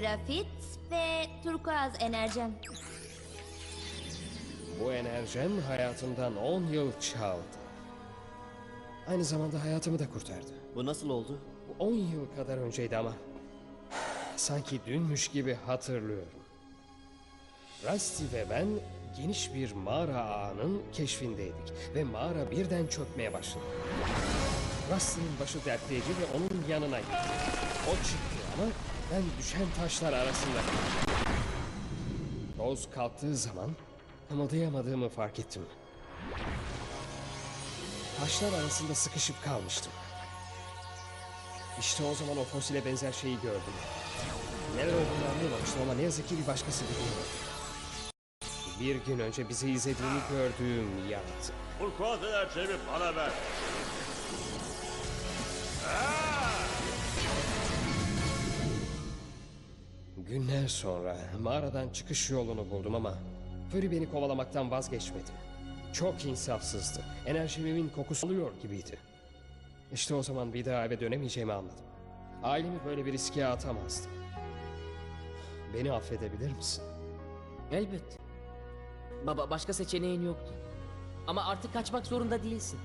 grafit ve turkuaz enerjem. Bu enerjem hayatımdan 10 yıl çaldı. Aynı zamanda hayatımı da kurtardı. Bu nasıl oldu? Bu 10 yıl kadar önceydi ama sanki dünmüş gibi hatırlıyorum. Rusty ve ben geniş bir mağara ağının keşfindeydik ve mağara birden çökmeye başladı. Rusty'nin başı dertleyeci ve onun yanına gitti. O çıktı ama ben düşen taşlar arasında. Toz kalktığı zaman kımıldayamadığımı fark ettim. Taşlar arasında sıkışıp kalmıştım. İşte o zaman o fosile benzer şeyi gördüm. Neler olduğunu anlayamamıştım ama ne yazık ki bir başkası biliyordu. Bir gün önce bizi izlediğini gördüğüm yarattı. Turkuaz enerjimi bana ver. Günler sonra mağaradan çıkış yolunu buldum ama Fury beni kovalamaktan vazgeçmedi. Çok insafsızdı. Enerjimimin kokusu alıyor gibiydi. İşte o zaman bir daha eve dönemeyeceğimi anladım. Ailemi böyle bir riske atamazdım. Beni affedebilir misin? Elbette. Baba başka seçeneğin yoktu. Ama artık kaçmak zorunda değilsin.